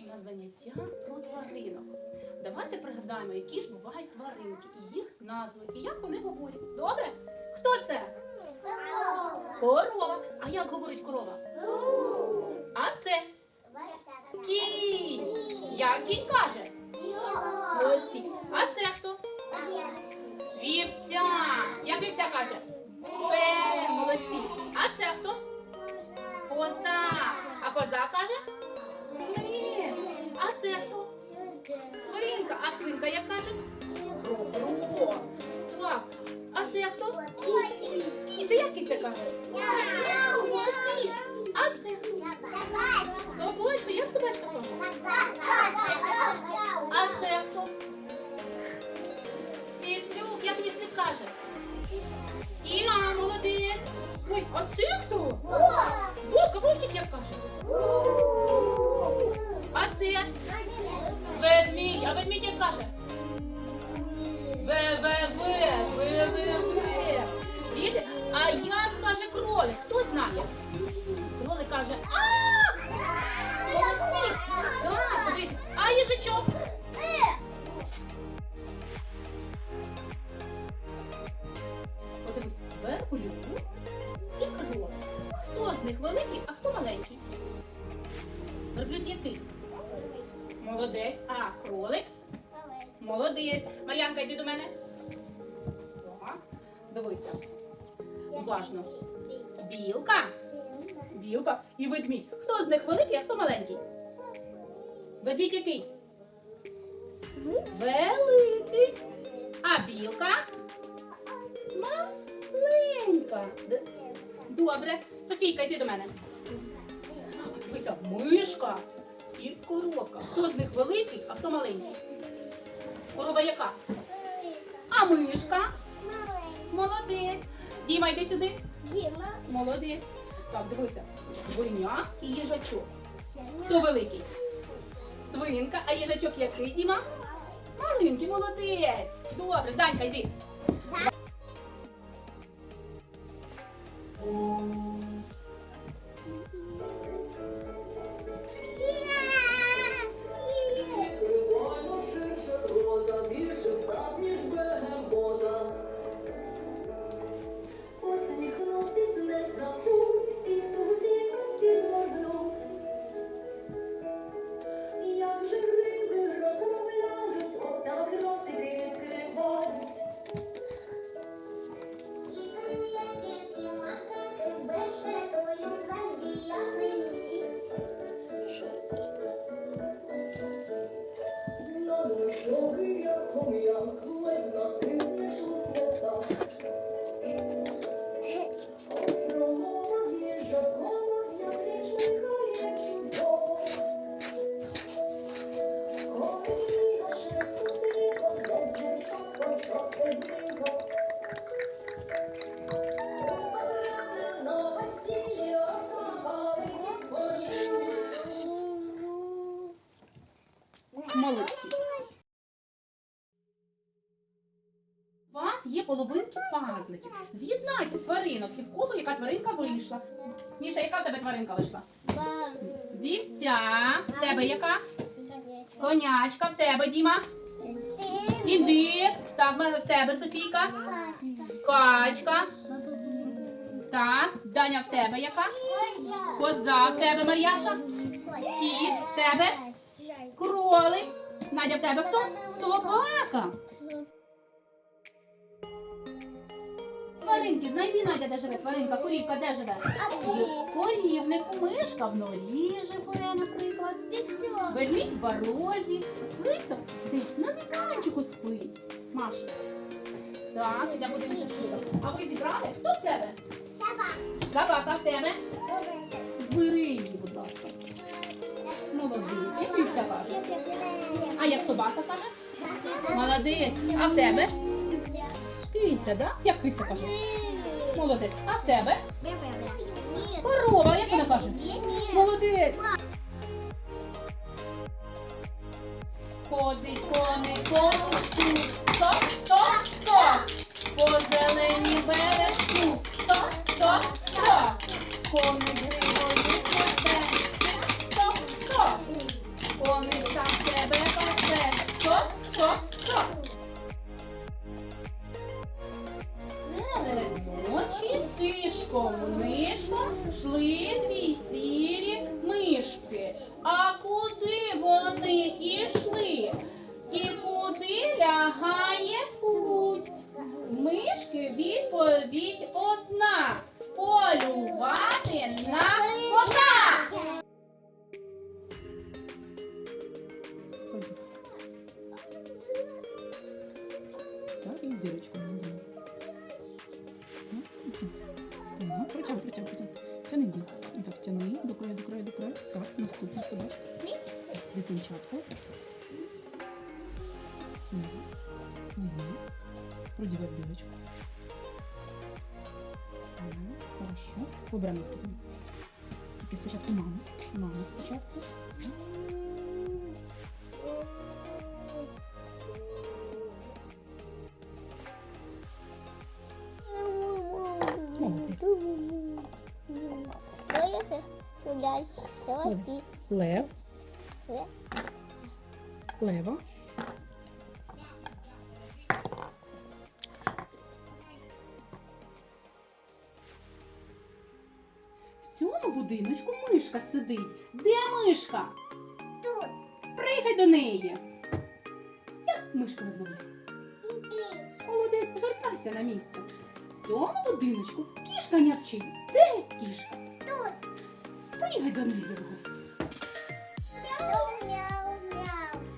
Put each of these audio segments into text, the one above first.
у нас заняття про тваринок. Давайте пригадаємо, які ж бувають тваринки і їх назви, і як вони говорять. Добре? Хто це? Корова. А як говорить корова? А це кінь. Як кінь каже? Молодці. А це хто? Вівця. Як вівця каже? Пе, молодці. А це хто? Коза. А коза каже? Це хто? Свинка. А свинка як каже? Ро-ро. Так. А це хто? Киця. Як киця каже? Молодці. А це хто? Собачка. Як собачка каже? А це хто? Віслюк. Як віслюк каже? Іа, молодець. Ой, а це хто? Подивись, і кролик. Хто з них великий, а хто маленький? Верблюд який? Молодець. А кролик? Молодець. Мар'янка, йди до мене. Так, дивися. Уважно. Білка. Білка і ведмідь. Хто з них великий, а хто маленький? Ведмідь який? Великий. Добре. Софійка, йди до мене. Дивися, мишка і коровка. Хто з них великий, а хто маленький? Корова яка? А мишка? Молодець. Діма, йди сюди. Молодець. Так, дивися. Свиня і їжачок. Хто великий? Свинка, а їжачок який, Діма? Маленький, молодець. Добре, Данька, йди. У вас є половинки пазликів. З'єднайте тваринок. І в кого яка тваринка вийшла? Міша, яка в тебе тваринка вийшла? Вівця. В тебе яка? Конячка. В тебе, Діма? Індик. Так, в тебе, Софійка. Качка. Так. Даня, в тебе яка? Коза. В тебе, Мар'яша. Кіт. В тебе? Кролик. Надя, в тебе хто? Собака. Тваринки, знайди Надя, де живе тваринка, корівка, де живе? В Корівнику, мишка в норі живе, наприклад. Ведмідь в барлозі. Де? на диванчику спить. Маш. Так, я буду інше шуток. А ви зібрали? Хто в тебе? Собака в тебе? Збери її, будь ласка. Молодець. Як вівця каже? А як собака каже? Молодець. А в тебе? Киця, да? Як киця каже? Молодець. А в тебе? Корова, як вона каже? Молодець. Ходить коник по Дитинчатко. Сюди. Угу. Продівай в дірочку. Хорошо. Вибирай наступний. Тільки спочатку маму. Маму спочатку. Молодець. Лев. Лев. Лева. В цьому будиночку мишка сидить. Де мишка? Тут. Пригай до неї. Як мишка називає? Молодець, повертайся на місце. В цьому будиночку кішка нявчить. Де кішка? Тут. Пригай до неї в гості.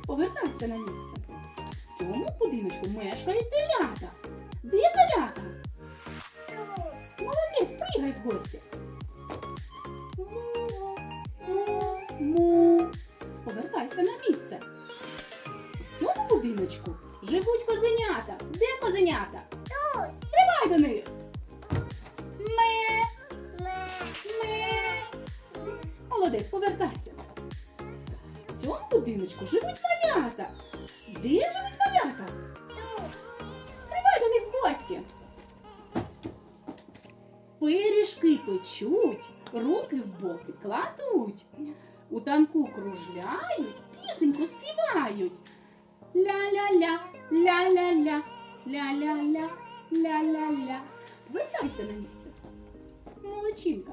Повертайся на місце. В цьому будиночку мешкають телята. Де телята? Молодець, пригай в гості. Му. Повертайся на місце. В цьому будиночку живуть козенята. Де козенята? Тут. Стрибай до них. Ме, ме. Молодець, повертайся. Цьому будиночку живуть малята. Де живуть малята? Стрибай до них в гості. Пиріжки печуть, руки в боки кладуть. У танку кружляють, пісеньку співають. Ля-ля-ля, ля-ля-ля, ля-ля-ля, ля-ля-ля. Вертайся на місце. Молодчинка.